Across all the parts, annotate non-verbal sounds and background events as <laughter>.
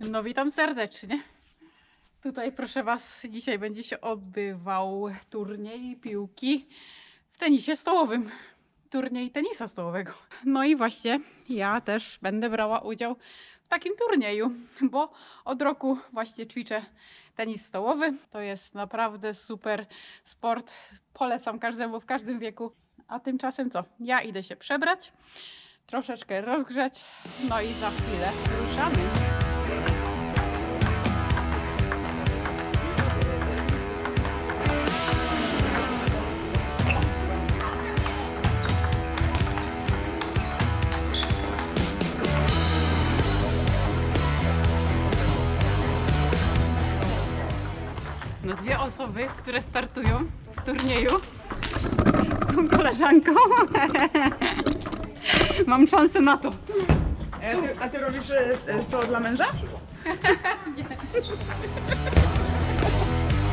No witam serdecznie. Tutaj proszę Was, dzisiaj będzie się odbywał turniej piłki w tenisie stołowym. Turniej tenisa stołowego. No i właśnie ja też będę brała udział w takim turnieju, bo od roku właśnie ćwiczę tenis stołowy. To jest naprawdę super sport. Polecam każdemu w każdym wieku. A tymczasem co? Ja idę się przebrać, troszeczkę rozgrzać, no i za chwilę ruszamy. No dwie osoby, które startują w turnieju z tą koleżanką. <laughs> Mam szansę na to. A ty, a ty robisz e, to dla męża?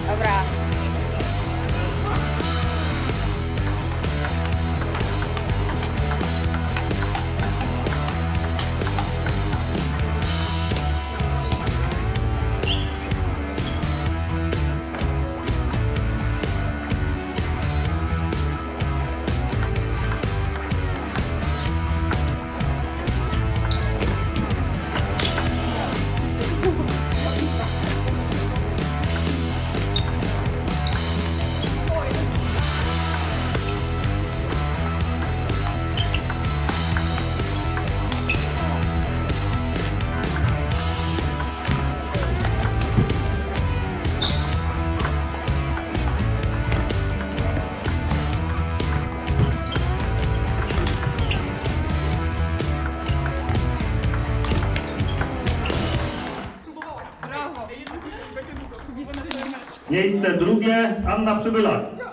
Dobra. Miejsce drugie Anna Przybylak.